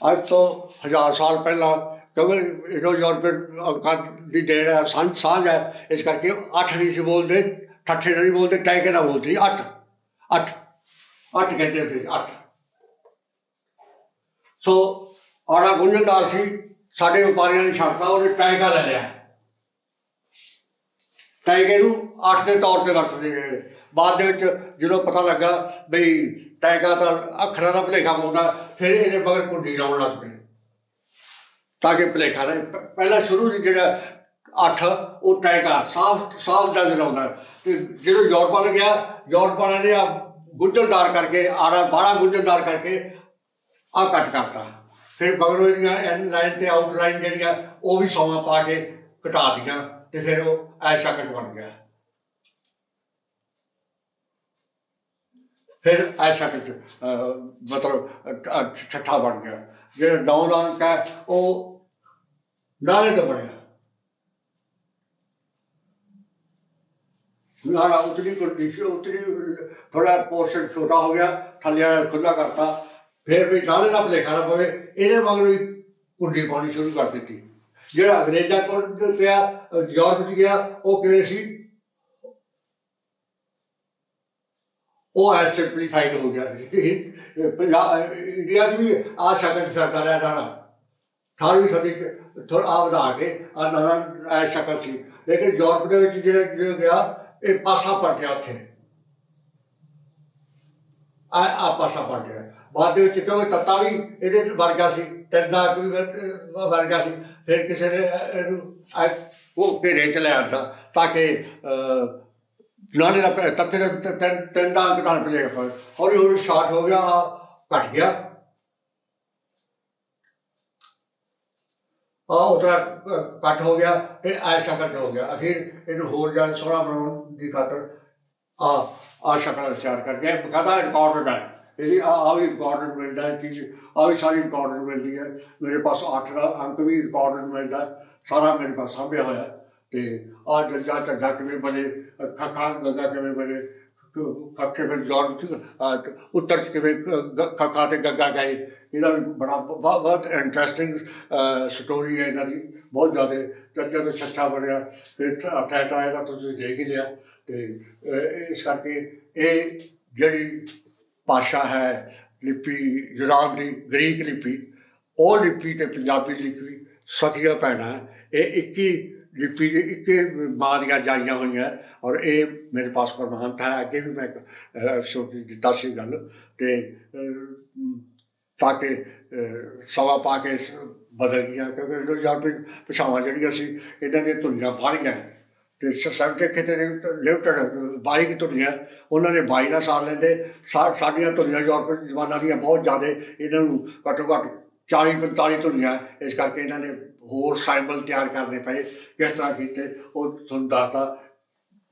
ਅੱਜ ਤੋਂ ਹਜ਼ਾਰ ਸਾਲ ਪਹਿਲਾਂ ਕਿਉਂਕਿ ਇਹੋ ਯੂਰਪੀਅਨ ਅੰਕਾਂ ਦੀ ਦੇਣ ਹੈ ਸਾਂਝ ਸਾਂਝ ਹੈ। ਇਸ ਕਰਕੇ ਅੱਠ ਨਹੀਂ ਸੀ ਬੋਲਦੇ ਠੱਠੇ ਨਹੀਂ ਬੋਲਦੇ ਟੈਕੇ ਨਾ ਬੋਲਦੇ ਅੱਠ ਅੱਠ ਅੱਠ ਕਹਿੰਦੇ ਹੁੰਦੇ ਸੀ, ਅੱਠ। ਸੋ ਆੜਾ ਗੁੰਝਲਦਾਰ ਸੀ ਸਾਡੇ ਵਪਾਰੀਆਂ ਨੇ ਛੱਡਤਾ ਉਹਨੇ ਟੈਗਾ ਲੈ ਲਿਆ। ਟੈਗੇ ਨੂੰ ਅੱਠ ਦੇ ਤੌਰ ਤੇ ਵਰਤਦੇ ਬਾਅਦ ਦੇ ਵਿੱਚ ਜਦੋਂ ਪਤਾ ਲੱਗਾ ਬਈ ਟੈਗਾ ਤਾਂ ਅੱਖਰਾਂ ਦਾ ਭਲੇਖਾ ਪਾਉਂਦਾ, ਫਿਰ ਇਹਦੇ ਮਗਰ ਕੁੰਡੀ ਲਾਉਣ ਲੱਗ ਪਏ। ਤਾਂ ਕਿ ਭਲੇਖਾ ਰਹੇ। ਪਹਿਲਾਂ ਸ਼ੁਰੂ ਦੀ ਜਿਹੜਾ ਅੱਠ, ਉਹ ਟੈਗਾ ਸਾਫ਼ ਸਾਫ਼ ਨਜ਼ਰ ਆਉਂਦਾ ਤੇ ਜਦੋਂ ਯੂਰਪ ਵਾਲ ਗਿਆ, ਯੂਰਪ ਵਾਲਿਆਂ ਨੇ ਆ ਗੁੰਝਲਦਾਰ ਕਰਕੇ ਆੜਾ ਬਾੜਾ ਗੁੰਝਲਦਾਰ ਕਰਕੇ ਆ ਕੱਟ ਕਰਤਾ। ਫਿਰ ਮਗਰੋਂ ਇਹਦੀਆਂ ਐਨ ਲਾਈਨ ਤੇ ਆਊਟ ਲਾਈਨ ਜਿਹੜੀਆਂ, ਉਹ ਵੀ ਸੌਆਂ ਪਾ ਕੇ ਘਟਾ ਦਿੱਤੀਆਂ, ਤੇ ਫਿਰ ਉਹ ਐਸਾ ਕੱਟ ਬਣ ਗਿਆ। ਫਿਰ ਐਸਾ ਕੱਟ ਮਤਲਬ ਛੱਠਾ ਬਣ ਗਿਆ। ਜਿਹੜਾ ਨੌ ਨਾਨਕ ਹੈ, ਉਹ ਨਾਲੇ ਤੋਂ ਬਣਿਆ। ਨਾਲਾ ਉਤਲੀ ਕੰਡੀਸ਼ਨ ਉਤਲੀ ਥੋੜਾ ਪੋਰਸ਼ਨ ਛੋਟਾ ਹੋ ਗਿਆ, ਥੱਲੇ ਵਾਲਾ ਖੁੱਲਾ ਕਰਤਾ। ਫਿਰ ਵੀ ਨਾਲੇ ਦਾ ਭਲੇਖਾ ਨਾ ਪਵੇ, ਇਹਦੇ ਮਗਰੋਂ ਵੀ ਕੁੰਡੀ ਪਾਉਣੀ ਸ਼ੁਰੂ ਕਰ ਦਿੱਤੀ। ਜਿਹੜਾ ਅੰਗਰੇਜ਼ਾਂ ਕੋਲ ਪਿਆ ਯੂਰਪ ਗਿਆ, ਉਹ ਕਿਹੜੇ ਸੀ? ਉਹ ਐ ਹੋ ਗਿਆ। ਇਹ ਪੰਜਾਬ, ਇੰਡੀਆ 'ਚ ਵੀ ਆ ਸ਼ਕਲ ਫਿਰਦਾ ਰਿਹਾ ਨਾਲਾ ਅਠਾਰਵੀਂ ਸਦੀ 'ਚ ਥੋੜਾ ਆ ਵਧਾ ਕੇ ਆ ਨਾਲਾ ਐ ਸ਼ਕਲ ਸੀ। ਲੇਕਿਨ ਯੂਰਪ ਦੇ ਵਿੱਚ ਜਿਹੜਾ ਗਿਆ, ਇਹ ਪਾਸਾ ਪੜ ਗਿਆ ਉੱਥੇ। ਆ ਆ ਪਾਸਾ ਪੜ ਗਿਆ। ਬਾਅਦ ਦੇ ਵਿੱਚ ਕਿਉਂਕਿ ਤੱਤਾ ਵੀ ਇਹਦੇ ਵਰਗਾ ਸੀ ਤੰਦਾ ਕੋਈ ਵਰ- ਵਰਗਾ ਸੀ। ਫਿਰ ਕਿਸੇ ਨੇ ਇਹਨੂੰ ਉਹ ਘੇਰੇ ਚ ਲੈ ਆਂਦਾ ਤਾਂ ਕਿ ਨਾਲੇ ਦਾ ਤੱਤੇ ਦਾ ਤਿੰਨ ਤਿੰਨ ਦਾ ਅੰਕ ਨਾਲ ਪਲੇਗਾ ਹੌਲੀ ਹੌਲੀ ਸ਼ਾਰਟ ਹੋ ਗਿਆ ਘਟ ਗਿਆ। ਆ ਉਤਰਾ ਕੱਟ ਹੋ ਗਿਆ ਤੇ ਆ ਕੱਟ ਹੋ ਗਿਆ। ਅਖੀਰ ਇਹਨੂੰ ਹੋਰ ਜ਼ਿਆਦਾ ਸੋਹਣਾ ਬਣਾਉਣ ਦੀ ਖਾਤਰ ਆ ਆ ਸ਼ਕਲ ਤਿਆਰ ਕਰਕੇ ਬਕਾਇਦਾ ਰਿਕਾਰਡ ਹੈ ਇਹਦੀ ਆ ਆ ਵੀ ਰਿਕਾਰਡਡ ਮਿਲਦਾ ਹੈ ਚੀਜ਼। ਆ ਵੀ ਸਾਰੀ ਰਿਕਾਰਡਡ ਮਿਲਦੀ ਹੈ। ਮੇਰੇ ਪਾਸ 8 ਦਾ ਅੰਕ ਵੀ ਰਿਕਾਰਡ ਮਿਲਦਾ ਸਾਰਾ ਮੇਰੇ ਪਾਸ ਸਾਂਭਿਆ ਹੋਇਆ ਤੇ ਆ ਜੱਜਾ ਝੱਜਾ ਕਿਵੇਂ ਬਣੇ ਖੱਖਾ ਗੱਗਾ ਕਿਵੇਂ ਬਣੇ ਖੱਖੇ ਵਿੱਚ ਜੋੜ ਉੱਤਰ ਚ ਕਿਵੇਂ ਖੱਖਾ ਤੇ ਗੱਗਾ ਗਏ। ਇਹਦਾ ਵੀ ਬੜਾ ਬਹੁਤ ਇੰਟਰਸਟਿੰਗ ਸਟੋਰੀ ਹੈ ਇਹਨਾਂ ਦੀ, ਬਹੁਤ ਜ਼ਿਆਦਾ ਜਦ ਤੋਂ ਛੱਛਾ ਬਣਿਆ। ਫਿਰ ਅਟੈਕ ਆਇਆ ਤਾਂ ਤੁਸੀਂ ਦੇਖ ਹੀ ਲਿਆ। ਤੇ ਇਸ ਕਰਕੇ ਇਹ ਜਿਹੜੀ ਭਾਸ਼ਾ ਹੈ, ਲਿਪੀ, ਯੂਨਾਨ ਦੀ, ਗ੍ਰੀਕ ਲਿਪੀ, ਉਹ ਲਿਪੀ ਤੇ ਪੰਜਾਬੀ ਲਿਪੀ ਸਖੀਆਂ ਭੈਣਾਂ ਹੈ। ਇਹ ਇੱਕ ਹੀ ਲਿਪੀ ਦੇ ਇੱਕੇ ਮਾਂ ਦੀਆਂ ਜਾਈਆਂ ਹੋਈਆਂ ਔਰ ਇਹ ਮੇਰੇ ਪਾਸ ਪ੍ਰਮਾਣਤ ਹੈ ਅੱਗੇ ਵੀ ਮੈਂ ਅਹ, ਸੋਚ ਦਿੱਤਾ ਸੀ ਗੱਲ ਤੇ ਤਾਂ ਕਿ ਸਵਾ ਪਾ ਕੇ ਸ- ਬਦਲ ਗਈਆਂ ਕਿਉਂਕਿ ਇੰਡੋ ਯੂਰਪੀ ਭਾਸ਼ਾਵਾਂ ਜਿਹੜੀਆਂ ਸੀ ਇਹਨਾਂ ਦੀਆਂ ਧੁਨੀਆਂ ਬਾਹਲੀਆਂ ਤੇ ਸਬਜੈਕਟ ਕਿਤੇ ਲਿਮਟਡ ਬਾਈ ਕੀ ਧੁਨੀਆਂ ਉਹਨਾਂ ਨੇ ਬਾਈ ਦਾ ਸਾਲ ਲੈਂਦੇ ਸਾ- ਸਾਡੀਆਂ ਧੁਨੀਆਂ ਯੂਰਪੀ ਜ਼ਬਾਨਾਂ ਦੀਆਂ ਬਹੁਤ ਜ਼ਿਆਦਾ ਇਹਨਾਂ ਨੂੰ ਘੱਟੋ ਘੱਟ 40 45 ਧੁਨੀਆਂ ਇਸ ਕਰਕੇ ਇਹਨਾਂ ਨੇ ਹੋਰ ਸਾਈਬਲ ਤਿਆਰ ਕਰਨੇ ਪਏ ਕਿਸ ਤਰ੍ਹਾਂ ਕੀਤੇ, ਉਹ ਤੁਹਾਨੂੰ ਦੱਸਦਾ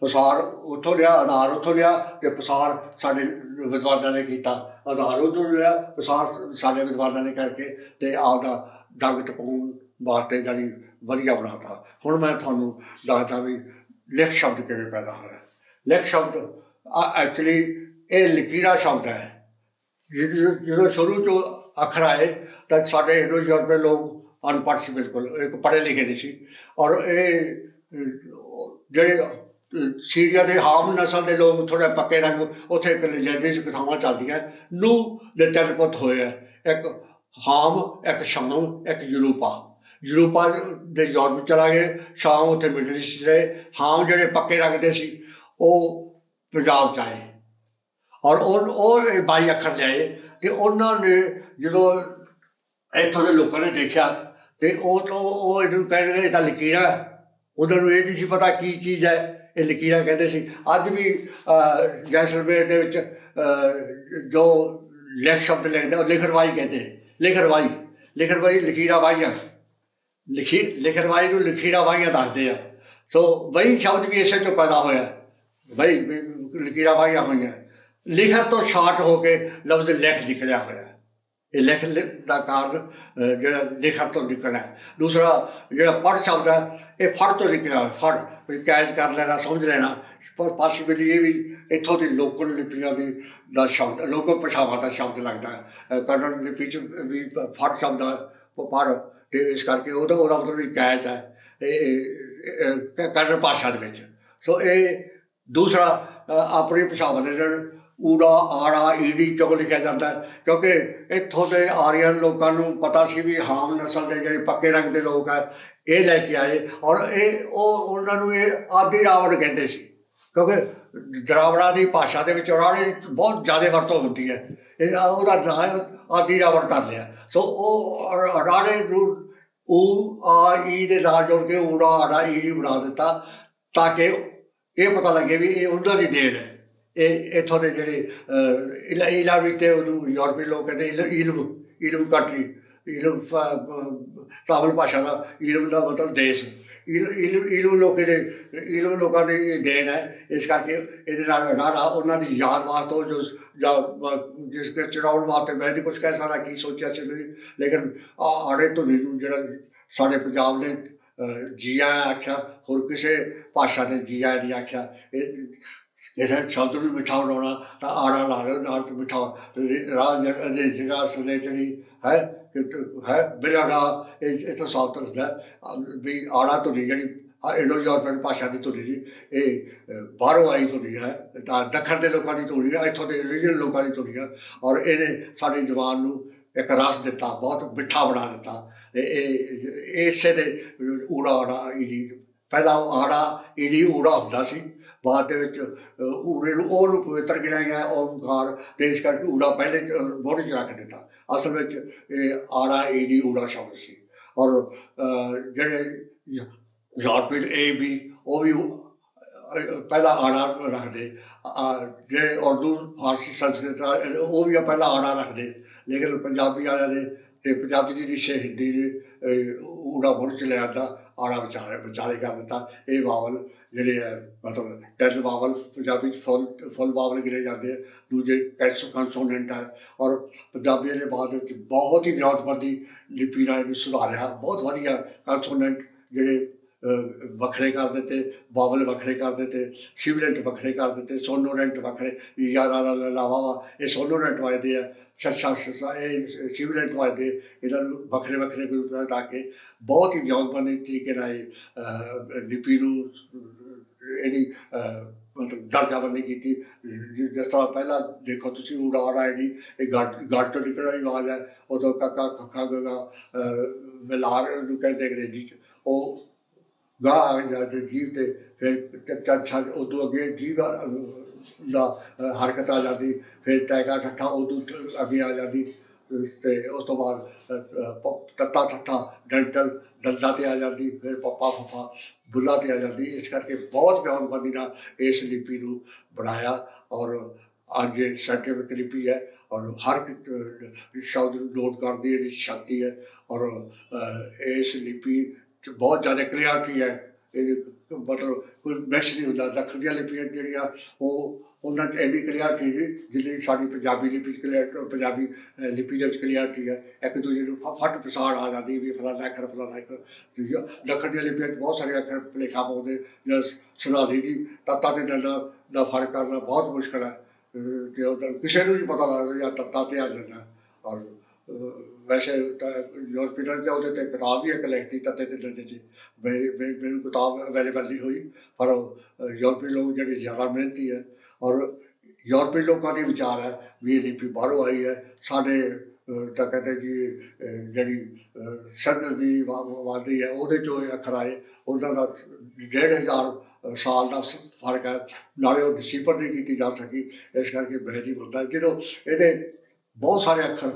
ਪਸਾਰ ਉੱਥੋਂ ਲਿਆ, ਆਧਾਰ ਉੱਥੋਂ ਲਿਆ, ਤੇ ਪਸਾਰ ਸਾਡੇ ਵਿਦਵਾਨਾਂ ਨੇ ਕੀਤਾ। ਆਧਾਰ ਉੱਥੋਂ ਲਿਆ, ਪਸਾਰ ਸਾਡੇ ਵਿਦਵਾਨਾਂ ਨੇ ਕਰਕੇ ਤੇ ਆਪਦਾ ਦੰਗ ਟਪਾਉਣ ਵਾਸਤੇ ਜਾਨੀ ਵਧੀਆ ਬਣਾਤਾ। ਹੁਣ ਮੈਂ ਤੁਹਾਨੂੰ ਦੱਸਦਾ ਵੀ ਲਿਖ ਸ਼ਬਦ ਕਿਵੇਂ ਪੈਦਾ ਹੋਇਆ। ਲਿਖ ਸ਼ਬਦ ਐਕਚੁਅਲੀ ਇਹ ਲਕੀਰਾ ਸ਼ਬਦ ਹੈ। ਜਦੋਂ ਜਦੋਂ ਸ਼ੁਰੂ ਤੋਂ ਅੱਖਰ ਆਏ, ਤਾਂ ਸਾਡੇ ਇੰਡੋ ਯੂਰਪੀਅਨ ਲੋਕ ਅਨਪੜ੍ਹ ਸੀ ਬਿਲਕੁਲ, ਇੱਕ ਪੜ੍ਹੇ ਲਿਖੇ ਨਹੀਂ ਸੀ। ਔਰ ਇਹ, ਜਿਹੜੇ, ਸੀਰੀਆ ਦੇ ਹਾਮ ਨਸਲ ਦੇ ਲੋਕ ਥੋੜੇ ਪੱਕੇ ਰੰਗ, ਉੱਥੇ ਇੱਕ ਲੈਜੈਂਡਰੀ ਕਥਾਵਾਂ ਚੱਲਦੀਆਂ। ਨੂੰ ਦੇ ਤਿੰਨ ਪੁੱਤ ਹੋਏ ਆ। ਇੱਕ ਹਾਮ ਇੱਕ ਸ਼ਾਮ ਇੱਕ ਯੂਰੋਪਾ। ਯੂਰੋਪਾ ਦੇ ਯੂਰਪ ਚਲਾ ਗਏ ਸ਼ਾਮ ਉੱਥੇ ਮਿਡਲ ਈਸਟ 'ਚ ਰਹੇ। ਹਾਮ ਜਿਹੜੇ ਪੱਕੇ ਰੰਗ ਦੇ ਸੀ, ਉਹ ਪੰਜਾਬ ਚ ਆਏ। ਔਰ ਉਹ ਉਹ ਬਾਈ ਅੱਖਰ ਲਿਆਏ। ਤੇ ਉਹਨਾਂ ਨੇ ਜਦੋਂ ਇੱਥੋਂ ਦੇ ਲੋਕਾਂ ਨੇ ਦੇਖਿਆ ਤੇ ਉਹ ਤੋਂ ਉਹ ਇਹਨੂੰ ਕਹਿੰਦੇ ਇਹ ਤਾਂ ਲਕੀਰਾਂ ਉਹਨਾਂ ਨੂੰ ਇਹ ਨਹੀਂ ਸੀ ਪਤਾ ਕੀ ਚੀਜ਼ ਹੈ। ਇਹ ਲਕੀਰਾ ਕਹਿੰਦੇ ਸੀ ਅੱਜ ਵੀ ਅਹ, ਜੈਸਲਮੇਰ ਦੇ ਵਿੱਚ ਜੋ ਲਿਖ ਸ਼ਬਦ ਲਿਖਦੇ ਉਹ ਲਿਖਰਵਾਈ ਕਹਿੰਦੇ ਲਿਖਰਵਾਈ। ਲਿਖਰਵਾਈ ਲਕੀਰਾਂ ਵਾਹੀਆਂ। ਲਿਖੀ ਲਿਖਰਵਾਈ ਨੂੰ ਲਕੀਰਾਂ ਵਾਹੀਆਂ ਦੱਸਦੇ ਆ। ਸੋ ਵਹੀ ਸ਼ਬਦ ਵੀ ਇਸੇ ਤੋਂ ਪੈਦਾ ਹੋਇਆ। ਵਹੀ ਲਕੀਰਾਂ ਵਾਹੀਆਂ ਹੋਈਆਂ। ਲਿਖਤ ਤੋਂ ਸ਼ਾਰਟ ਹੋ ਕੇ ਲਫ਼ਜ਼ ਲਿਖ ਨਿਕਲਿਆ ਹੋਇਆ। ਇਹ ਲਿਖ ਲਿਖ ਦਾ ਕਾਰਨ ਜਿਹੜਾ ਲਿਖਤ ਤੋਂ ਨਿਕਲਣਾ ਹੈ। ਦੂਸਰਾ, ਜਿਹੜਾ ਪੜ ਸ਼ਬਦ ਹੈ, ਇਹ ਫੜ ਤੋਂ ਨਿਕਲਿਆ ਫੜ। ਵੀ ਕੈਚ ਕਰ ਲੈਣਾ, ਸਮਝ ਲੈਣਾ। ਪਰ ਪਾਸਿਬਿਲਿਟੀ ਇਹ ਵੀ ਇੱਥੋਂ ਦੀ ਲੋਕਲ ਲਿਪੀਆਂ ਦੀ ਦਾ ਸ਼ਬਦ, ਲੋਕਲ ਭਾਸ਼ਾਵਾਂ ਦਾ ਸ਼ਬਦ ਲੱਗਦਾ ਹੈ। ਅਹ ਲਿਪੀ ਚ ਵੀ ਫੜ ਸ਼ਬਦ ਹੈ, ਉਹ ਪੜ ਤੇ ਇਸ ਕਰਕੇ ਉਹਦਾ ਉਹਦਾ ਮਤਲਬ ਵੀ ਕੈਚ ਹੈ, ਇਹ- ਕਰਨ ਭਾਸ਼ਾ ਦੇ ਵਿੱਚ। ਸੋ ਇਹ ਦੂਸਰਾ ਆਪਣੀ ਭਾਸ਼ਾਵਾਂ ਦੇ ਨਾਲ ਊੜਾ, ਆੜਾ, ਈੜੀ ਚੋਂ ਲਿਖਿਆ ਜਾਂਦਾ ਕਿਉਂਕਿ ਇੱਥੋਂ ਦੇ ਆਰੀਅਨ ਲੋਕਾਂ ਨੂੰ ਪਤਾ ਸੀ ਵੀ ਹਾਮ ਨਸਲ ਦੇ ਜਿਹੜੇ ਪੱਕੇ ਰੰਗ ਦੇ ਲੋਕ ਆ, ਇਹ ਲੈ ਕੇ ਆਏ। ਔਰ ਇਹ, ਉਹ, ਉਹਨਾਂ ਨੂੰ ਇਹ ਆਦੀ ਰਾਵਣ ਕਹਿੰਦੇ ਸੀ। ਕਿਉਂਕਿ ਦਰਾਵੜਾ ਦੀ ਭਾਸ਼ਾ ਦੇ ਵਿੱਚ ਰਾੜੇ ਬਹੁਤ ਜ਼ਿਆਦਾ ਵਰਤੋਂ ਹੁੰਦੀ ਹੈ। ਇਹ ਉਹਦਾ ਨਾਂ ਆਦੀ ਰਾਵਣ ਕਰ ਲਿਆ। ਸੋ ਉਹ ਰ- ਰਾੜੇ ਨੂੰ ਉਹ ਆ, ਈ ਦੇ ਨਾਲ ਜੋੜ ਕੇ ਊੜਾ, ਆੜਾ ਈ ਬਣਾ ਦਿੱਤਾ, ਤਾਂ ਕਿ ਇਹ ਪਤਾ ਲੱਗੇ ਵੀ ਇਹ ਉਹਨਾਂ ਦੀ ਦੇਣ ਹੈ। ਇਹ ਇੱਥੋਂ ਦੇ ਜਿਹੜੇ ਇਲਾ ਇਲਾ ਵੀ ਤੇ ਉਹਨੂੰ ਯੂਰਪੀ ਲੋਕ ਕਹਿੰਦੇ ਇਲਮ ਇਲਮ ਕੰਟਰੀ ਇਲਮ ਤਾਮਿਲ ਭਾਸ਼ਾ ਦਾ, ਇਲਮ ਦਾ ਮਤਲਬ ਦੇਸ਼। ਇਲ ਇਲ, ਇਲਮ ਲੋਕੇ ਦੇ ਇਲਮ ਲੋਕਾਂ ਦੀ ਇਹ ਦੇਣ ਹੈ। ਇਸ ਕਰਕੇ ਇਹਦੇ ਨਾਲ ਰਾੜਾ ਉਹਨਾਂ ਦੀ ਯਾਦ ਵਾਸਤੇ ਜੋ, ਜਾਂ ਜਿਸ ਕੇ ਚੜਾਉਣ ਵਾਸਤੇ ਮੈਂ ਨਹੀਂ ਕੁਝ ਕਹਿ ਸਕਦਾ, ਕੀ ਸੋਚਿਆ ਸੀ ਨਹੀਂ ਲੇਕਿਨ ਆੜੇ ਤੋਂ ਨੂੰ ਜਿਹੜਾ ਸਾਡੇ ਪੰਜਾਬ ਨੇ ਜੀਆ ਆਖਿਆ, ਹੋਰ ਕਿਸੇ ਭਾਸ਼ਾ ਨੇ ਜੀਆ ਨਹੀਂ ਆਖਿਆ, ਇਹ ਜਿਹੇ ਸ਼ਬਦ ਨੂੰ ਮਿੱਠਾ ਬਣਾਉਣਾ, ਤਾਂ ਆੜਾ ਲਾ ਲਓ ਨਾਲ ਤੇ ਮਿਠਾ ਰਾਹ ਦੇ ਜਿਹੜਾ ਸਲੇ ਜਿਹੜੀ ਹੈ, ਕਿ ਤ- ਹੈ ਬਿਲਾੜਾ ਇਹ ਇਹ ਤਾਂ ਸਾਫ਼ ਤਰ੍ਹਾਂ ਵੀ ਆੜਾ ਤੋਂ ਜਿਹੜੀ ਇੰਡੋ ਯੂਰਪੀਅਨ ਭਾਸ਼ਾ ਦੀ ਧੁਨੀ ਸੀ ਇਹ ਬਾਹਰੋਂ ਆਈ ਧੁਨੀ ਹੈ, ਤਾਂ ਦੱਖਣ ਦੇ ਲੋਕਾਂ ਦੀ ਧੁਨੀ ਹੈ, ਇੱਥੋਂ ਦੇ ਰੀਜਨਲ ਲੋਕਾਂ ਦੀ ਧੁਨੀ ਹੈ, ਔਰ ਇਹਨੇ ਸਾਡੀ ਜ਼ੁਬਾਨ ਨੂੰ ਇੱਕ ਰਸ ਦਿੱਤਾ, ਬਹੁਤ ਮਿੱਠਾ ਬਣਾ ਦਿੱਤਾ। ਇਹ, ਇਸੇ ਦੇ ਊੜਾ ਆੜਾ ਈੜੀ ਪਹਿਲਾਂ ਆੜਾ ਈੜੀ ਊੜਾ ਹੁੰਦਾ ਸੀ ਬਾਅਦ ਦੇ ਵਿੱਚ ਊੜੇ ਨੂੰ ਉਹ ਨੂੰ ਪਵਿੱਤਰ ਗਿਣਿਆ ਗਿਆ ਓਮਕਾਰ ਤੇ ਇਸ ਕਰਕੇ ਊੜਾ ਪਹਿਲੇ ਬੋੜੀ ਚ ਰੱਖ ਦਿੱਤਾ। ਅਸਲ ਵਿੱਚ ਇਹ ਆੜਾ ਏ ਈੜੀ ਊੜਾ ਸ਼ਬਦ ਸੀ। ਔਰ ਜਿਹੜੇ ਯੂਰਪੀਅਨ ਏ ਵੀ ਉਹ ਵੀ ਅ, ਪਹਿਲਾਂ ਆੜਾ ਰੱਖਦੇ। ਜਿਹੜੇ ਉਰਦੂ ਫਾਰਸੀ ਸੰਸਕ੍ਰਿਤ ਉਹ ਵੀ ਪਹਿਲਾਂ ਆੜਾ ਰੱਖਦੇ। ਲੇਕਿਨ ਪੰਜਾਬੀ ਵਾਲਿਆਂ ਨੇ ਤੇ ਪੰਜਾਬੀ ਦੀ ਰਿਸ਼ੇ ਹਿੰਦੀ ਦੇ ਊੜਾ ਬੁੜ ਚ ਲਿਆ ਤਾਂ ਆੜਾ ਵਿਚਾਲੇ ਵਿਚਾਲੇ ਕਰ ਦਿੱਤਾ। ਇਹ ਬਾਵਲ ਜਿਹੜੇ ਹੈ ਮਤਲਬ ਟੈਸ ਵਾਵਲ ਪੰਜਾਬੀ ਚ ਫੁੱਲ ਫੁੱਲ ਵਾਵਲ ਗਿਣੇ ਜਾਂਦੇ ਦੂਜੇ ਕੈਸ ਕੰਸੋਨੈਂਟ ਹੈ ਔਰ ਪੰਜਾਬੀ ਦੇ ਬਾਅਦ ਵਿੱਚ ਬਹੁਤ ਹੀ ਵਿਆਦਬੰਦੀ ਲਿਪੀ ਨਾਲ ਇਹਨੂੰ ਸੁਧਾਰਿਆ, ਬਹੁਤ ਵਧੀਆ ਕੰਸੋਨੈਂਟ ਜਿਹੜੇ ਵੱਖਰੇ ਕਰ ਦਿੱਤੇ ਬਾਵਲ ਵੱਖਰੇ ਕਰ ਦਿੱਤੇ ਸ਼ਿਵਲੈਂਟ ਵੱਖਰੇ ਕਰ ਦਿੱਤੇ ਸੋਨੋਰੈਂਟ ਵੱਖਰੇ ਯਾਰਾ ਦਾ ਲਾਵਾ ਵਾ ਇਹ ਸੋਨੋਰੈਂਟ ਵਾਜਦੇ ਆ ਸ਼ਸ਼ਾ ਸ਼ਸ਼ਾ ਇਹ ਸ਼ਿਵਲੈਂਟ ਵਾਜਦੇ ਇਹਨਾਂ ਨੂੰ ਵੱਖਰੇ ਵੱਖਰੇ ਗਰੁੱਪ ਲਾ ਕੇ ਬਹੁਤ ਹੀ ਵਿਆਦਬੰਦੀ ਤਰੀਕੇ ਨਾਲ ਇਹ, ਲਿਪੀ ਨੂੰ ਇਹਦੀ ਮਤਲਬ ਦਰਜਾਬੰਦੀ ਕੀਤੀ। ਜਿਸ ਤਰ੍ਹਾਂ ਪਹਿਲਾਂ ਦੇਖੋ ਤੁਸੀਂ ਉਡਾੜ ਆਈਡੀ ਇਹ ਗੱਟ ਗੱਟ ਤੋਂ ਨਿਕਲ ਰਹੀ ਆਵਾਜ਼ ਹੈ ਉਦੋਂ ਕਾਕਾ ਖੱਖਾ ਗਗਾ ਵਿਲਾਰ ਨੂੰ ਕਹਿੰਦੇ ਅੰਗਰੇਜ਼ੀ ਚ ਉਹ ਗਾ ਆ ਜਾਂਦੇ ਜੀਵ ਤੇ ਫਿਰ ਚੱਚਾ ਉਦੋਂ ਅੱਗੇ ਜੀਵ ਦਾ ਹਰਕਤ ਆ ਜਾਂਦੀ ਫਿਰ ਟੈਗਾ ਠੱਠਾ ਉਦੋਂ ਅੱਗੇ ਆ ਜਾਂਦੀ ਤੇ ਉਸ ਤੋਂ ਬਾਅਦ ਅ, ਅ, ਤੱਤਾ ਠੱਠਾ ਡੈਂਟਲ ਦੰਦਾਂ ਤੇ ਆ ਜਾਂਦੀ ਫਿਰ ਪੱਪਾ ਫੱਫਾ ਬੁੱਲਾ ਤੇ ਆ ਜਾਂਦੀ ਇਸ ਕਰਕੇ ਬਹੁਤ ਬਿਆਨਬੰਦੀ ਨਾਲ ਇਸ ਲਿਪੀ ਨੂੰ ਬਣਾਇਆ ਔਰ ਅੱਜ ਇਹ ਸਾਇੰਟੀਫਿਕ ਲਿਪੀ ਹੈ ਔਰ ਹਰ ਇੱਕ, ਸ਼ਬਦ ਨੂੰ ਨੋਟ ਕਰਦੀ ਹੈ ਇਹਦੀ ਸ਼ਕਤੀ ਹੈ ਔਰ ਇਸ ਲਿਪੀ ਬਹੁਤ ਜ਼ਿਆਦਾ ਕਲੀਅਰਟੀ ਹੈ। ਇਹ ਮਤਲਬ ਕੋਈ ਮੈਸ਼ ਨਹੀਂ ਹੁੰਦਾ ਦੱਖਣ ਦੀਆਂ ਲਿਪੀਆਂ ਜਿਹੜੀਆਂ ਉਹ ਉਹਨਾਂ 'ਚ ਐਡੀ ਕਲੀਅਰਟੀ ਸੀ ਜਿੰਨੀ ਸਾਡੀ ਪੰਜਾਬੀ ਲਿਪੀ ਚ ਕਲੀਅਰ ਪੰਜਾਬੀ ਲਿਪੀ ਦੇ ਵਿੱਚ ਕਲੀਅਰਟੀ ਹੈ। ਇੱਕ ਦੂਜੇ ਨੂੰ ਫਟ ਪਛਾਣ ਆ ਜਾਂਦੀ ਵੀ ਫਲਾਣਾ ਅੱਖਰ ਫਲਾਣਾ ਅੱਖਰ ਠੀਕ ਦੱਖਣ ਦੀਆਂ ਲਿਪੀਆਂ 'ਚ ਬਹੁਤ ਸਾਰੇ ਅੱਖਰ ਲਿਖਾ ਪਾਉਂਦੇ ਜਿਹੜਾ ਸੁਨਾਲੀ ਦੀ ਤੱਤਾ ਤੇ ਡੰਡਾ ਦਾ ਫ਼ਰਕ ਕਰਨਾ ਬਹੁਤ ਮੁਸ਼ਕਲ ਹੈ। ਅ, ਕਿ ਉਹ ਕਿਸੇ ਨੂੰ ਵੀ ਪਤਾ ਲੱਗਦਾ ਜਾਂ ਤੱਤਾ ਤੇ ਆ ਜਾਂਦਾ। ਔਰ ਅ, ਵੈਸੇ ਤਾਂ ਯੂਰਪੀਅਨ ਤੇ ਉਹਦੇ ਤੇ ਕਿਤਾਬ ਵੀ ਇੱਕ ਲਿਖਤੀ ਤੱਤੇ ਤੇ ਡੰਡੇ 'ਚ ਮੇਰੀ ਮੈਨੂੰ ਕਿਤਾਬ ਅਵੇਲੇਬਲ ਨਹੀਂ ਹੋਈ ਪਰ ਉਹ, ਯੂਰਪੀ ਲੋਕ ਜਿਹੜੇ ਜ਼ਿਆਦਾ ਮਿਹਨਤੀ ਹੈ ਔਰ ਯੂਰਪੀ ਲੋਕਾਂ ਦੇ ਵਿਚਾਰ ਹੈ ਵੀ ਇਹ ਲਿਪੀ ਬਾਹਰੋਂ ਆਈ ਹੈ। ਸਾਡੇ ਤਾਂ ਕਹਿੰਦੇ ਜੀ ਜਿਹੜੀ ਸਦਰ ਦੀ ਵਾਦੀ ਹੈ ਉਹਦੇ ਚੋਂ ਇਹ ਅੱਖਰ ਆਏ। ਉਹਨਾਂ ਦਾ ਡੇਢ ਹਜ਼ਾਰ ਅ, ਸਾਲ ਦਾ ਸ- ਫ਼ਰਕ ਹੈ। ਨਾਲੇ ਉਹ ਡਿਸੀਪਰ ਨਹੀਂ ਕੀਤੀ ਜਾ ਸਕੀ। ਇਸ ਕਰਕੇ ਬਹਿਰੀ ਬੋਲਦਾ ਜਦੋਂ ਇਹਦੇ ਬਹੁਤ ਸਾਰੇ ਅੱਖਰ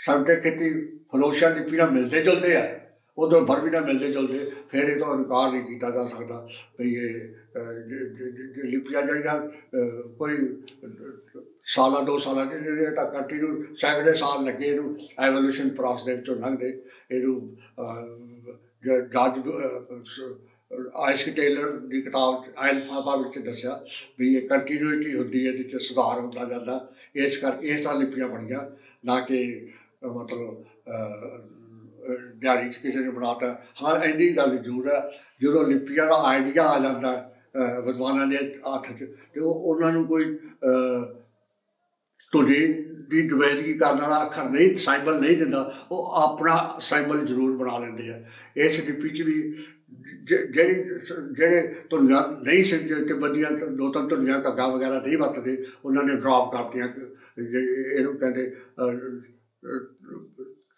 ਸਾਡੇ ਖੇਤੀ ਫਲੋਸ਼ਾ ਲਿਪੀ ਨਾਲ ਮਿਲਦੇ ਜੁਲਦੇ ਆ ਉਦੋਂ ਭਰ ਵੀ ਨਾਲ ਮਿਲਦੇ ਜੁਲਦੇ ਫਿਰ ਇਹ ਤੋਂ ਇਨਕਾਰ ਨਹੀਂ ਕੀਤਾ ਜਾ ਸਕਦਾ ਵੀ ਇਹ ਲਿਪੀਆਂ ਜਿਹੜੀਆਂ ਕੋਈ ਸਾਲਾਂ ਦੋ ਸਾਲਾਂ ਦੇ ਜਿਹੜੇ ਤਾਂ ਕੰਟੀਨਿਊ ਸੈਂਕੜੇ ਸਾਲ ਲੱਗੇ ਇਹਨੂੰ ਐਵੋਲੂਸ਼ਨ ਪ੍ਰੋਸੈਸ ਦੇ ਵਿੱਚੋਂ ਲੰਘਦੇ ਇਹਨੂੰ ਅਹ, ਜ- ਜੱਜ ਆਇਸਕ ਟੇਲਰ ਦੀ ਕਿਤਾਬ ਐਲਫਾਬਾ ਵਿੱਚ ਦੱਸਿਆ ਵੀ ਇਹ ਕੰਟੀਨਿਊਟੀ ਹੁੰਦੀ ਹੈ ਜਿਹਦੇ ਚ ਸੁਧਾਰ ਹੁੰਦਾ ਜਾਂਦਾ ਇਸ ਕਰਕੇ ਇਸ ਤਰ੍ਹਾਂ ਲਿਪੀਆਂ ਬਣੀਆਂ ਨਾ ਕਿ ਮਤਲਬ ਦਿਹਾੜੀ 'ਚ ਕਿਸੇ ਨੇ ਬਣਾਤਾ। ਹਾਂ ਇੰਨੀ ਗੱਲ ਜ਼ਰੂਰ ਹੈ ਜਦੋਂ ਲਿਪੀਆਂ ਦਾ ਆਈਡੀਆ ਆ ਜਾਂਦਾ ਵਿਦਵਾਨਾਂ ਦੇ ਹੱਥ 'ਚ ਤੇ ਉਹਨਾਂ ਨੂੰ ਕੋਈ ਅਹ, ਤੁਹਾਡੀ ਦੀ ਨੁਮਾਇੰਦਗੀ ਕਰਨ ਵਾਲਾ ਅੱਖਰ ਨਹੀਂ ਸਾਈਬਲ ਨਹੀਂ ਦਿੰਦਾ ਉਹ ਆਪਣਾ ਸਾਈਬਲ ਜ਼ਰੂਰ ਬਣਾ ਲੈਂਦੇ ਆ। ਇਸ ਲਿਪੀ 'ਚ ਵੀ ਜ- ਜਿਹੜੀ ਜਿਹੜੇ ਧੁਨੀਆਂ ਨਹੀਂ ਸਮਝੇ ਤੇ ਬੰਦੀਆਂ ਦੋ ਤਿੰਨ ਧੁਨੀਆਂ ਘੱਗਾ ਵਗੈਰਾ ਨਹੀਂ ਵਰਤਦੇ ਉਹਨਾਂ ਨੇ ਡ੍ਰੌਪ ਕਰਤੀਆਂ ਇਹਨੂੰ ਕਹਿੰਦੇ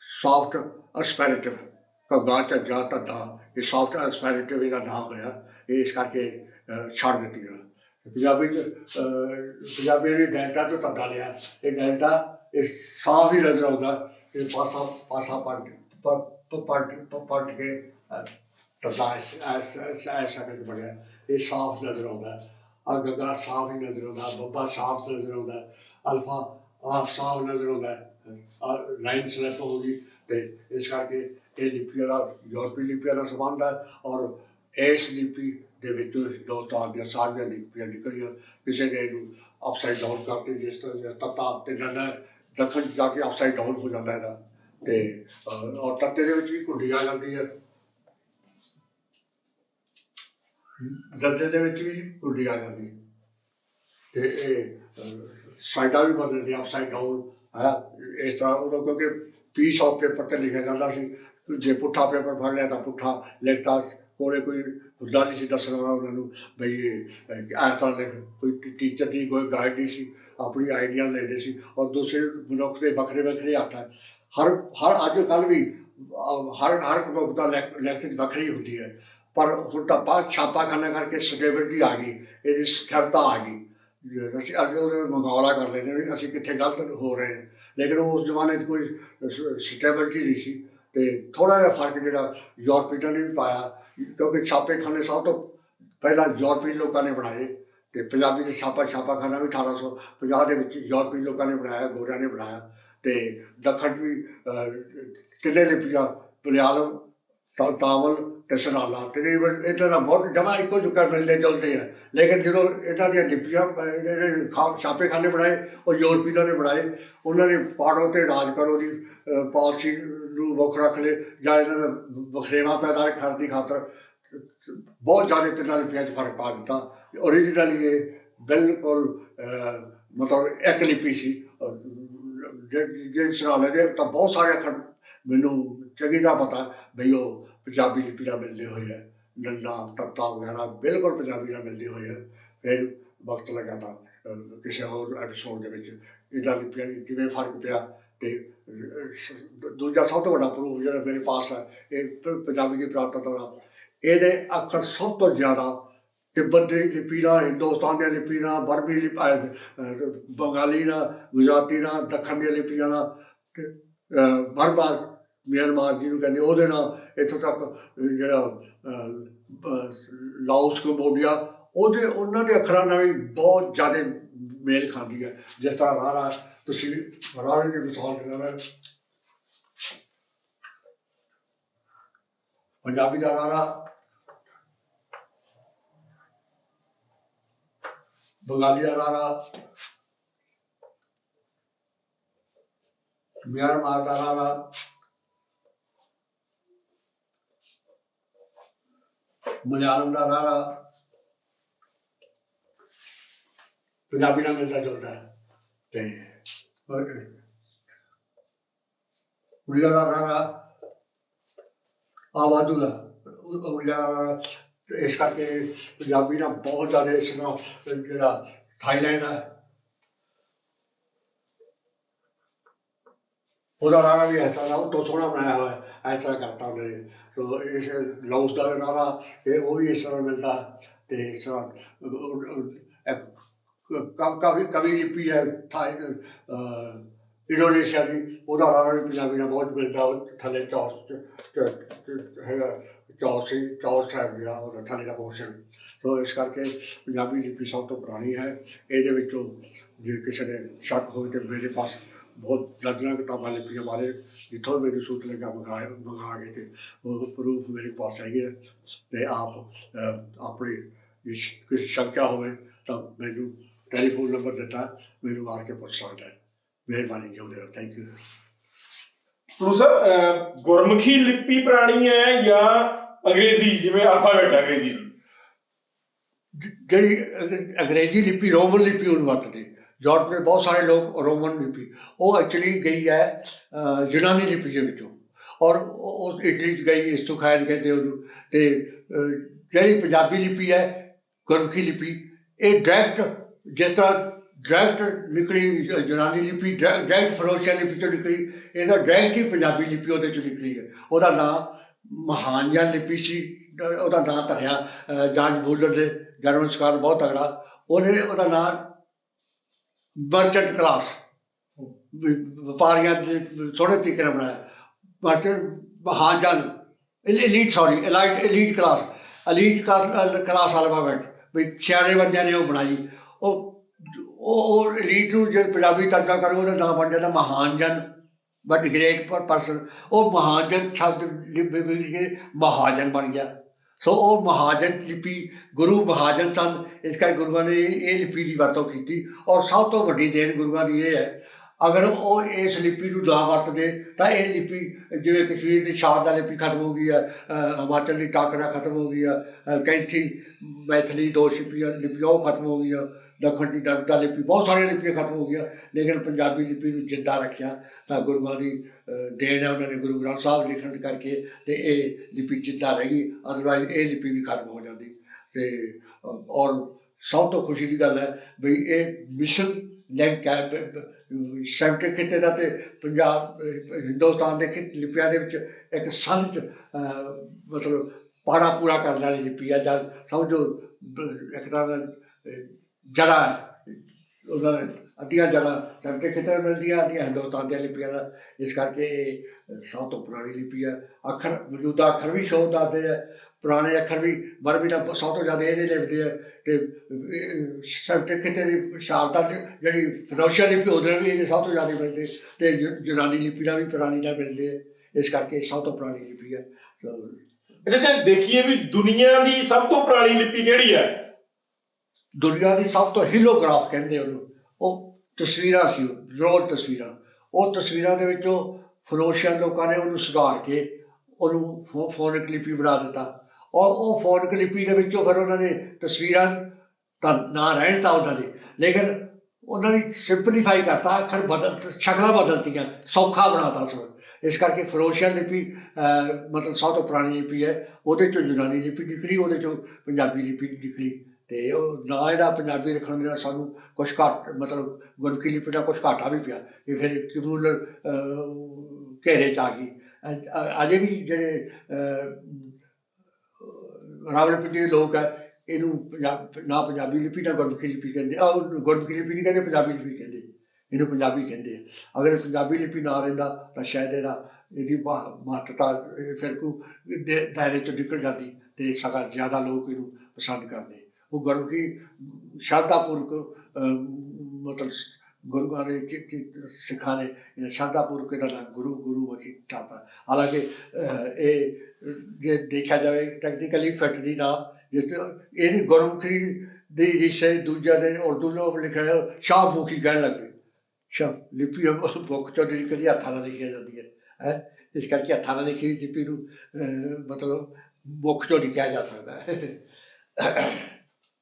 ਸੌਫਟ ਅਸਪੈਰੇਟਿਵ ਘੱਗਾ ਝੱਜਾ ਧੱਦਾ ਇਹ ਸੌਫਟ ਅਸਪੈਰੇਟਿਵ ਇਹਦਾ ਨਾਮ ਹੋਇਆ ਇਹ ਇਸ ਕਰਕੇ ਅਹ, ਛੱਡ ਦਿੱਤੀਆਂ ਪੰਜਾਬੀ ਚ ਅਹ, ਪੰਜਾਬੀ ਨੇ ਡੈਲਟਾ ਤੋਂ ਧੱਦਾ ਲਿਆ ਇਹ ਡੈਲਟਾ ਇਹ ਸਾਫ਼ ਹੀ ਨਜ਼ਰ ਆਉਂਦਾ ਇਹ ਪਾਸਾ ਪਾਸਾ ਪਲਟ ਪ- ਪਲਟ ਪ- ਪਲਟ ਕੇ ਅਹ, ਧੱਦਾ ਇਸ ਇਸ ਇਸ ਇਸ ਸ਼ਕਲ ਚ ਬਣਿਆ ਇਹ ਸਾਫ਼ ਨਜ਼ਰ ਆਉਂਦਾ ਆ ਗੱਗਾ ਸਾਫ਼ ਹੀ ਨਜ਼ਰ ਆਉਂਦਾ ਲਾਈਨ ਸਲੈਪ ਹੋ ਗਈ ਤੇ ਇਸ ਕਰਕੇ ਇਹ ਲਿਪੀ ਦਾ ਯੂਰਪੀ ਲਿਪੀ ਦਾ ਸੰਬੰਧ ਹੈ ਔਰ ਇਸ ਲਿਪੀ ਦੇ ਵਿੱਚ ਦੋ ਦੋਸਤਾਂ ਦੀਆਂ ਸਾਰੀਆਂ ਲਿਪੀਆਂ ਨਿਕਲੀਆਂ। ਕਿਸੇ ਨੇ ਇਹਨੂੰ ਅਪਸਾਈਡ ਡਾਊਨ ਕਰਕੇ ਜਿਸ ਤਰ੍ਹਾਂ ਜਿਹਾ ਤੱਤਾ ਤੇ ਜਾਂਦਾ ਦੱਖਣ ਜਾ ਕੇ ਅਪਸਾਈਡ ਡਾਊਨ ਹੋ ਜਾਂਦਾ ਇਹਦਾ ਤੇ ਔਰ ਤੱਤੇ ਦੇ ਵਿੱਚ ਵੀ ਕੁੰਡੀ ਆ ਜਾਂਦੀ ਹੈ। ਜ਼ਬਦੇ ਦੇ ਵਿੱਚ ਵੀ ਕੁੰਡੀ ਆ ਜਾਂਦੀ ਤੇ ਇਹ ਸਾਈਡਾਂ ਵੀ ਬਦਲਦੀਆਂ ਅਪਸਾਈਡ ਡਾਊਨ ਹੈ, ਇਸ ਤਰ੍ਹਾਂ ਉਦੋਂ ਕਿਉਂਕਿ ਪੀਸ ਆਫ ਪੇਪਰ ਤੇ ਲਿਖਿਆ ਜਾਂਦਾ ਸੀ, ਜੇ ਪੁੱਠਾ ਪੇਪਰ ਫੜ ਲਿਆ ਤਾਂ ਪੁੱਠਾ ਲਿਖਤਾ, ਕੋਲੇ ਕੋਈ ਹੁੰਦਾ ਨਹੀਂ ਸੀ ਦੱਸਣ ਵਾਲਾ ਉਹਨਾਂ ਨੂੰ ਬਈ ਇਸ ਤਰ੍ਹਾਂ ਲਿਖ ਕੋਈ ਟੀਚਰ ਦੀ ਕੋਈ ਗਾਈਡ ਨਹੀਂ ਸੀ, ਆਪਣੀ ਆਈਡੀਆ ਲੈਂਦੇ ਸੀ ਔਰ ਦੂਸਰੇ ਮਨੁੱਖ ਦੇ ਵੱਖਰੇ ਵੱਖਰੇ ਹੱਥ ਹੈ ਹਰ ਹਰ ਅੱਜ ਕੱਲ੍ਹ ਵੀ ਹਰ ਹਰ ਮਨੁੱਖ ਦਾ ਲਿਖ- ਲਿਖਤ ਵੱਖਰੀ ਹੁੰਦੀ ਹੈ। ਪਰ ਹੁਣ ਤਾਂ ਬਾਅਦ ਛਾਪਾਖਾਨਾ ਕਰਕੇ ਸਟੇਬਿਲਟੀ ਆ ਗਈ, ਇਹਦੀ ਸਥਿਰਤਾ ਆ ਗਈ। ਅਸੀਂ ਅੱਜ ਉਹਦੇ ਮੁਕਾਬਲਾ ਕਰ ਲੈਂਦੇ ਵੀ ਅਸੀਂ ਕਿੱਥੇ ਗਲਤ ਹੋ ਰਹੇ ਹਾਂ। ਲੇਕਿਨ ਉਸ ਜ਼ਮਾਨੇ 'ਚ ਕੋਈ ਸਟੇਬਿਲਟੀ ਨਹੀਂ ਸੀ ਤੇ ਥੋੜਾ ਜਿਹਾ ਫ਼ਰਕ ਜਿਹੜਾ ਯੂਰਪੀਆਂ ਨੇ ਵੀ ਪਾਇਆ ਕਿਉਂਕਿ ਛਾਪੇਖਾਨੇ ਸਭ ਤੋਂ ਪਹਿਲਾਂ ਯੂਰਪੀ ਲੋਕਾਂ ਨੇ ਬਣਾਏ ਤੇ ਪੰਜਾਬੀ ਦੇ ਛਾਪਾ ਛਾਪਾਖਾਨਾ ਵੀ 1850 ਦੇ ਵਿੱਚ ਯੂਰਪੀ ਲੋਕਾਂ ਨੇ ਬਣਾਇਆ ਗੋਰਿਆਂ ਨੇ ਬਣਾਇਆ ਤੇ ਦੱਖਣ 'ਚ ਵੀ ਅਹ, ਤਿੰਨੇ ਲਿਪੀਆਂ ਮਲਿਆਲਮ ਤਾ- ਤਾਮਿਲ ਤੇ ਸਨਾਲਾ ਤਕਰੀਬਨ ਇਹਨਾਂ ਦਾ ਬਹੁਤ ਜਮਾ ਇੱਕੋ ਜੁਕਰ ਮਿਲਦੇ ਜੁਲਦੇ ਆ। ਲੇਕਿਨ ਜਦੋਂ ਇਹਨਾਂ ਦੀਆਂ ਲਿਪੀਆਂ ਅਹ, ਜਿਹੜੇ ਖਾ- ਛਾਪੇਖਾਨੇ ਬਣਾਏ ਉਹ ਯੂਰਪੀਨਾਂ ਨੇ ਬਣਾਏ ਉਹਨਾਂ ਨੇ ਪਾੜੋ ਤੇ ਰਾਜ ਕਰੋ ਦੀ ਪਾਲਿਸੀ ਨੂੰ ਵੱਖ ਰੱਖ ਲਏ ਜਾਂ ਇਹਨਾਂ ਦਾ ਵਖਰੇਵਾ ਪੈਦਾ ਕਰਨ ਦੀ ਖਾਤਰ ਬਹੁਤ ਜ਼ਿਆਦਾ ਤਿੰਨਾਂ ਲਿਪੀਆਂ 'ਚ ਫ਼ਰਕ ਪਾ ਦਿੱਤਾ। ਓਰੀਜਨਲੀ ਇਹ ਬਿਲਕੁਲ ਮਤਲਬ ਇੱਕ ਲਿਪੀ ਸੀ। ਔਰ ਜੇ ਸਰਾਲੇ ਦੇ ਤਾਂ ਬਹੁਤ ਸਾਰੇ ਮੈਨੂੰ ਚੰਗੀ ਤਰ੍ਹਾਂ ਪਤਾ ਬਈ ਉਹ ਪੰਜਾਬੀ ਲਿਪੀ ਨਾਲ ਮਿਲਦੇ ਹੋਏ ਹੈ ਨੰਨਾ ਤੱਤਾ ਵਗੈਰਾ ਬਿਲਕੁਲ ਪੰਜਾਬੀ ਨਾਲ ਮਿਲਦੇ ਹੋਏ ਹੈ ਫਿਰ ਵਕਤ ਲੱਗਾ ਤਾਂ ਕਿਸੇ ਹੋਰ ਐਪੀਸੋਡ ਦੇ ਵਿੱਚ ਇਹਦਾ ਲਿਪੀਆਂ ਦੀ ਕਿਵੇਂ ਫ਼ਰਕ ਪਿਆ ਤੇ ਦੂਜਾ ਸਭ ਤੋਂ ਵੱਡਾ ਪ੍ਰੂਫ ਜਿਹੜਾ ਮੇਰੇ ਪਾਸ ਹੈ ਇਹ ਪੰਜਾਬੀ ਦੀ ਪ੍ਰਾਪਤਤਾ ਦਾ। ਇਹਦੇ ਅੱਖਰ ਸਭ ਤੋਂ ਜ਼ਿਆਦਾ ਤਿੱਬਤ ਦੀ ਲਿਪੀ ਨਾਲ ਹਿੰਦੁਸਤਾਨ ਦੀ ਲਿਪੀ ਨਾਲ ਬਰਮੀ ਲਿਪੀ ਬੰਗਾਲੀ ਨਾਲ ਗੁਜਰਾਤੀ ਨਾਲ ਦੱਖਣ ਦੀਆਂ ਲਿਪੀਆਂ ਨਾਲ ਤੇ ਅਹ, ਮਿਆਂਮਾਰ ਜਿਹਨੂੰ ਕਹਿੰਦੇ ਉਹਦੇ ਨਾਲ ਇੱਥੋਂ ਤੱਕ ਜਿਹੜਾ ਅਹ, ਅਹ, ਲਾਓਸ ਕੰਬੋਡੀਆ ਉਹਦੇ ਉਹਨਾਂ ਦੇ ਅੱਖਰਾਂ ਨਾਲ ਵੀ ਬਹੁਤ ਜ਼ਿਆਦਾ ਮੇਲ ਖਾਂਦੀ ਹੈ। ਜਿਸ ਤਰ੍ਹਾਂ ਰਾਰਾ ਤੁਸੀਂ ਰਾਰੇ ਦੀ ਮਿਸਾਲ ਦੇ ਨਾਲ ਪੰਜਾਬੀ ਦਾ ਰਾਰਾ ਬੰਗਾਲੀ ਦਾ ਰਾਰਾ ਮਿਆਂਮਾਰ ਦਾ ਰਾਰਾ ਮਲਿਆਲਮ ਦਾ ਰਾਰਾ ਪੰਜਾਬੀ ਨਾਲ ਮਿਲਦਾ ਜੁਲਦਾ ਤੇ ਉੜੀਆ ਦਾ ਰਾਰਾ ਆਵਾਜ਼ੂ ਦਾ। ਉੜੀਆ ਇਸ ਕਰਕੇ ਪੰਜਾਬੀ ਨਾਲ ਬਹੁਤ ਜ਼ਿਆਦਾ ਇਸ ਤਰ੍ਹਾਂ ਜਿਹੜਾ ਥਾਈਲੈਂਡ ਹੈ ਉਹਦਾ ਰਾਰਾ ਵੀ ਇਸ ਤਰ੍ਹਾਂ ਉਹ ਤੋਂ ਸੋਹਣਾ ਬਣਾਇਆ ਹੋਇਆ, ਇਸ ਤਰ੍ਹਾਂ ਕਰਤਾ ਉਹਨੇ। ਸੋ ਇਸ ਲਾਉਸ ਦਾ ਰਾਰਾ ਇਹ ਉਹ ਵੀ ਇਸ ਤਰ੍ਹਾਂ ਮਿਲਦਾ, ਤੇ ਇਸ ਤਰ੍ਹਾਂ ਉਹ- ਕਾਫੀ ਕਵੀ ਲਿਪੀ ਹੈ, ਥਾਈ ਇੰਡੋਨੇਸ਼ੀਆ ਦੀ, ਉਹਦਾ ਰਾਰਾ ਵੀ ਪੰਜਾਬੀ ਨਾਲ ਬਹੁਤ ਮਿਲਦਾ, ਉਹ ਥੱਲੇ ਚੌਸ ਹੈਗਾ, ਚੌਸ ਹੀ ਚੌਸ ਸਾਹਿਬ ਜਿਹੜਾ, ਉਹਦਾ ਥੱਲੇ ਦਾ ਪੋਰਸ਼ਨ ਸੋ ਇਸ ਕਰਕੇ ਪੰਜਾਬੀ ਲਿਪੀ ਸਭ ਤੋਂ ਪੁਰਾਣੀ ਹੈ, ਇਹਦੇ ਵਿੱਚੋਂ ਜੇ ਕਿਸੇ ਨੇ ਸ਼ੱਕ ਹੋਵੇ ਤੇ ਮੇਰੇ ਪਾਸ ਬਹੁਤ ਦਰਜਨਾਂ ਕਿਤਾਬਾਂ ਲਿਪੀਆਂ ਬਾਰੇ। ਜਿੱਥੋਂ ਮੈਨੂੰ ਸੂਤ ਲੱਗਾ ਮੰਗਾਏ ਮੰਗਾ ਕੇ ਤੇ ਉਹ ਪ੍ਰੂਫ ਮੇਰੇ ਪਾਸ ਹੈਗੇ। ਤੇ ਆਪ ਆਪਣੀ ਕੋਈ ਸ਼ੰਕਾ ਹੋਵੇ ਤਾਂ ਮੈਨੂੰ ਟੈਲੀਫੋਨ ਨੰਬਰ ਦਿੱਤਾ ਮੈਨੂੰ ਮਾਰ ਕੇ ਪੁੱਛ ਸਕਦਾ ਹੈ। ਮਿਹਰਬਾਨੀ ਜੀ ਉਹਦੇ ਥੈਂਕ ਯੂ ਸਰ ਗੁਰਮੁਖੀ ਲਿਪੀ ਪੁਰਾਣੀ ਹੈ ਜਾਂ ਅੰਗਰੇਜ਼ੀ ਜਿਵੇਂ ਅਲਫਾਬੈਟ ਹੈ ਅੰਗਰੇਜ਼ੀ? ਜਿਹੜੀ ਅੰਗ- ਅੰਗਰੇਜ਼ੀ ਲਿਪੀ ਰੋਮਨ ਲਿਪੀ ਉਹਨੂੰ ਵਰਤਦੇ। ਯੂਰਪ ਦੇ ਬਹੁਤ ਸਾਰੇ ਲੋਕ ਰੋਮਨ ਲਿਪੀ ਉਹ ਐਕਚੁਅਲੀ ਗਈ ਹੈ ਯੂਨਾਨੀ ਲਿਪੀ ਦੇ ਵਿੱਚੋਂ। ਔਰ ਉਹ ਇਟਲੀ ਚ ਗਈ, ਇਸ ਤੋਂ ਖਾਇਰ ਕਹਿੰਦੇ ਉਹਨੂੰ ਤੇ ਜਿਹੜੀ ਪੰਜਾਬੀ ਲਿਪੀ ਹੈ ਗੁਰਮੁਖੀ ਲਿਪੀ, ਇਹ ਡਾਇਰੈਕਟ ਜਿਸ ਤਰ੍ਹਾਂ ਡਾਇਰੈਕਟ ਨਿਕਲੀ, ਯੂਨਾਨੀ ਲਿਪੀ ਡਾਇਰੈਕਟ ਫਰੋਸ਼ੀਆ ਲਿਪੀ ਤੋਂ ਨਿਕਲੀ ਇਹਦਾ ਡਾਇਰੈਕਟ ਹੀ ਪੰਜਾਬੀ ਲਿਪੀ ਉਹਦੇ ਚੋਂ ਨਿਕਲੀ ਹੈ। ਉਹਦਾ ਨਾਮ ਮਹਾਨਜਨ ਲਿਪੀ ਸੀ, ਉਹਦਾ ਨਾਮ ਧਰਿਆ, ਅਹ, ਜਾਰਜ ਦੇ, ਜਰਮਨ ਸਕਾਲ, ਬਹੁਤ ਤਗੜਾ ਉਹਨੇ ਉਹਦਾ ਨਾਮ ਮਰਚੈਂਟ ਕਲਾਸ। ਵਪਾਰੀਆਂ ਦੇ ਥੋੜੇ ਤਰੀਕੇ ਨਾਲ ਬਣਾਇਆ। Merchant ਮਹਾਨਜਨ elite sorry elite elite class elite class alphabet ਵੀ ਸਿਆਣੇ ਬੰਦਿਆਂ ਨੇ ਉਹ ਬਣਾਈ। ਉਹ ਉਹ ਉਹ ਨੂੰ ਜੇ ਪੰਜਾਬੀ ਤਰਜਮਾ ਕਰੋ, ਉਹਦਾ ਨਾਮ ਬਣ ਜਾਂਦਾ ਮਹਾਨਜਨ ਬਟ ਗ੍ਰੇਟ ਪਰਸਨ ਉਹ ਮਹਾਜਨ ਸ਼ਬਦ ਮਹਾਜਨ ਬਣ ਗਿਆ। ਸੋ ਉਹ ਮਹਾਜਨ ਲਿਪੀ ਗੁਰੂ ਮਹਾਜਨ ਸਨ, ਇਸ ਕਰਕੇ ਗੁਰੂਆਂ ਨੇ ਇਹ ਲਿਪੀ ਦੀ ਵਰਤੋਂ ਕੀਤੀ। ਔਰ ਸਭ ਤੋਂ ਵੱਡੀ ਦੇਣ ਗੁਰੂਆਂ ਦੀ ਇਹ ਹੈ, ਅਗਰ ਉਹ ਇਸ ਲਿਪੀ ਨੂੰ ਨਾ ਵਰਤਦੇ, ਤਾਂ ਇਹ ਲਿਪੀ ਜਿਵੇਂ ਕਸ਼ਮੀਰ ਦੀ ਸ਼ਾਰਦਾ ਲਿਪੀ ਖਤਮ ਹੋ ਗਈ ਆ ਹਿਮਾਚਲ ਦੀ ਟਾਕਰਾ ਖਤਮ ਹੋ ਗਈ ਆ ਕੈਂਥੀ ਮੈਥਲੀ ਦੋ ਲਿਪੀਆਂ ਲਿਪੀਆਂ ਉਹ ਖਤਮ ਹੋ ਗਈਆਂ। ਦੱਖਣ ਦੀ ਦਰਦਾ ਲਿਪੀ ਬਹੁਤ ਸਾਰੀਆਂ ਲਿਪੀਆਂ ਖਤਮ ਹੋ ਗਈਆਂ, ਲੇਕਿਨ ਪੰਜਾਬੀ ਲਿਪੀ ਨੂੰ ਜਿੰਦਾ ਰੱਖਿਆ, ਤਾਂ ਗੁਰੂਆਂ ਦੀ ਦੇਣ ਹੈ ਉਹਨਾਂ ਨੇ ਗੁਰੂ ਗ੍ਰੰਥ ਸਾਹਿਬ ਲਿਖਣ ਕਰਕੇ ਤੇ ਇਹ ਲਿਪੀ ਜਿੰਦਾ ਗਈ ਅਦਰਵਾਈਜ਼ ਇਹ ਲਿਪੀ ਵੀ ਖਤਮ ਹੋ ਜਾਂਦੀ। ਤੇ ਔਰ ਸਭ ਤੋਂ ਖੁਸ਼ੀ ਦੀ ਗੱਲ ਹੈ ਵੀ ਇਹ ਮਿਸ਼ਨ ਲੈਂਕ ਹੈ ਸੈਂਟਰ ਖਿੱਤੇ ਦਾ ਤੇ ਪੰਜਾਬ ਹਿੰਦੁਸਤਾਨ ਦੇ ਖਿੱਤ ਲਿਪੀਆਂ ਦੇ ਵਿੱਚ ਇੱਕ ਸੰਤ ਮਤਲਬ ਪਾੜਾ ਪੂਰਾ ਕਰਨ ਵਾਲੀ ਲਿਪੀ ਆ, ਜਾਂ ਸਮਝੋ ਇੱਕ ਤਰ੍ਹਾਂ ਜੜ੍ਹਾਂ ਉਹਨਾਂ ਅੱਧੀਆਂ ਜੜ੍ਹਾਂ ਸੈਂਟਰ ਖਿੱਤੇ ਮਿਲਦੀਆਂ, ਅੱਧੀਆਂ ਹਿੰਦੁਸਤਾਨ ਦੀਆਂ ਲਿਪੀਆਂ ਦਾ ਇਸ ਕਰਕੇ ਇਹ ਸਭ ਤੋਂ ਪੁਰਾਣੀ ਲਿਪੀ ਹੈ। ਅੱਖਰ, ਮੌਜੂਦਾ ਅੱਖਰ ਵੀ ਸ਼ੋਅ ਦੱਸਦੇ ਆ। ਪੁਰਾਣੇ ਅੱਖਰ ਵੀ ਵਰਬੀ ਦਾ ਸਭ ਤੋਂ ਜ਼ਿਆਦਾ ਇਹਦੇ ਲਿਖਦੇ ਆ ਤੇ ਸੈਂਟਰ ਖਿੱਤੇ ਦੀ ਸ਼ਾਰਦਾ ਲਿ- ਜਿਹੜੀ ਫਰੋਸ਼ੀਆ ਲਿਪੀ ਉਹਦੇ ਵੀ ਇਹਦੇ ਸਭ ਤੋਂ ਜ਼ਿਆਦਾ ਮਿਲਦੇ। ਤੇ ਯੂ- ਯੂਨਾਨੀ ਲਿਪੀ ਦਾ ਵੀ ਪੁਰਾਣੀ ਨਾਲ ਮਿਲਦੇ ਆ। ਇਸ ਕਰਕੇ ਸਭ ਤੋਂ ਪੁਰਾਣੀ ਲਿਪੀ ਹੈ। ਅੱਛਾ ਜੇ ਦੇਖੀਏ ਵੀ ਦੁਨੀਆ ਦੀ ਸਭ ਤੋਂ ਪੁਰਾਣੀ ਲਿਪੀ ਕਿਹੜੀ ਹੈ? ਦੁਨੀਆ ਦੀ ਸਭ ਤੋਂ ਹਿਲੋਗ੍ਰਾਫ ਕਹਿੰਦੇ ਉਹਨੂੰ। ਉਹ ਤਸਵੀਰਾਂ ਸੀ, ਰੋਲ ਤਸਵੀਰਾਂ। ਉਹ ਤਸਵੀਰਾਂ ਦੇ ਵਿੱਚੋਂ ਫਰੋਸ਼ੀਆ ਲੋਕਾਂ ਨੇ ਉਹਨੂੰ ਸੁਧਾਰ ਕੇ ਉਹਨੂੰ ਫੋ- ਫੋਨਿਕ ਲਿਪੀ ਬਣਾ ਦਿੱਤਾ। ਔਰ ਉਹ ਫੋਨਿਕ ਲਿਪੀ ਦੇ ਵਿੱਚੋਂ ਫਿਰ ਉਹਨਾਂ ਨੇ ਤਸਵੀਰਾਂ ਤਾਂ ਨਾ ਰਹਿਣ ਤਾਂ ਉਹਨਾਂ ਦੇ, ਲੇਕਿਨ ਉਹਨਾਂ ਦੀ ਸਿੰਪਲੀਫਾਈ ਕਰਤਾ, ਅੱਖਰ ਬਦਲ, ਸ਼ਕਲਾਂ ਬਦਲਤੀਆਂ, ਸੌਖਾ ਬਣਾਤਾ ਸੋ ਇਸ ਕਰਕੇ ਫਰੋਸ਼ੀਆ ਲਿਪੀ ਮਤਲਬ ਸਭ ਤੋਂ ਪੁਰਾਣੀ ਲਿਪੀ ਹੈ, ਉਹਦੇ ਚੋਂ ਯੂਨਾਨੀ ਲਿਪੀ ਨਿਕਲੀ, ਉਹਦੇ ਚੋਂ ਪੰਜਾਬੀ ਲਿਪੀ ਨਿਕਲੀ। ਤੇ ਉਹ ਨਾ ਇਹਦਾ ਪੰਜਾਬੀ ਲਿਖਣ ਦੇ ਨਾਲ ਸਾਨੂੰ ਕੁਝ ਘੱਟ ਮਤਲਬ ਗੁਰਮੁਖੀ ਲਿਪੀ ਦਾ ਕੁਝ ਘਾਟਾ ਵੀ ਪਿਆ। ਇਹ ਫਿਰ ਕਮਿਊਨਲ ਘੇਰੇ ਚ ਆ ਗਈ। ਅਜੇ ਵੀ ਜਿਹੜੇ ਅਹ, ਰਾਵਲਪਿੰਡੀ ਦੇ ਲੋਕ ਹੈ ਇਹਨੂੰ ਪੰਜਾਬ ਨਾ ਪੰਜਾਬੀ ਲਿਪੀ ਨਾ ਗੁਰਮੁਖੀ ਲਿਪੀ ਕਹਿੰਦੇ। ਆ ਗੁਰਮੁਖੀ ਲਿਪੀ ਨਹੀਂ ਕਹਿੰਦੇ ਪੰਜਾਬੀ ਲਿਪੀ ਕਹਿੰਦੇ। ਇਹਨੂੰ ਪੰਜਾਬੀ ਕਹਿੰਦੇ ਆ। ਅਗਰ ਪੰਜਾਬੀ ਲਿਪੀ ਨਾ ਰਹਿੰਦਾ ਤਾਂ ਸ਼ਾਇਦ ਇਹਦਾ ਇਹਦੀ ਮਹ- ਮਹੱਤਤਾ ਫਿਰ ਕੋ ਦਾਇਰੇ ਤੋਂ ਨਿਕਲ ਜਾਂਦੀ ਤੇ ਸਗਾ ਜ਼ਿਆਦਾ ਲੋਕ ਇਹਨੂੰ ਪਸੰਦ ਕਰਦੇ। ਉਹ ਗੁਰਮੁਖੀ ਸ਼ਰਧਾਪੂਰਵਕ ਮਤਲਬ ਗੁਰੂਆਂ ਦੇ ਕਿ ਕਿ ਸਿੱਖਾਂ ਨੇ ਇਹ ਸ਼ਰਧਾਪੂਰਵਕ ਇਹਦਾ ਨਾਮ ਗੁਰੂ ਗੁਰੂ ਵਕੀ ਟਾਪਾ ਹਾਲਾਂਕਿ ਇਹ ਜੇ ਦੇਖਿਆ ਜਾਵੇ ਟੈਕਨੀਕਲੀ ਫਿੱਟ ਦੀ ਨਾ ਜਿਸ ਤਰ੍ਹਾਂ ਇਹਦੀ ਗੁਰਮੁਖੀ ਦੀ ਰਿਸ਼ੇ ਦੂਜਾ ਦੇ ਉਰਦੂ ਨੂੰ ਲਿਖਿਆ ਹੈ, ਸ਼ਾਹਮੁਖੀ ਕਹਿਣ ਲੱਗੇ ਸ਼ਾਹ ਲਿਪੀ ਬੁੱਕ ਚੋਂ ਨਿਕਲੀ ਹੱਥਾਂ ਨਾਲ ਲਿਖੀ ਜਾਂਦੀ ਹੈ ਹੈ? ਇਸ ਕਰਕੇ ਹੱਥਾਂ ਨਾਲ ਲਿਖੀ ਲਿਪੀ ਨੂੰ ਮਤਲਬ ਮੁੱਖ ਚੋਂ ਨਹੀਂ ਕਿਹਾ ਜਾ ਸਕਦਾ।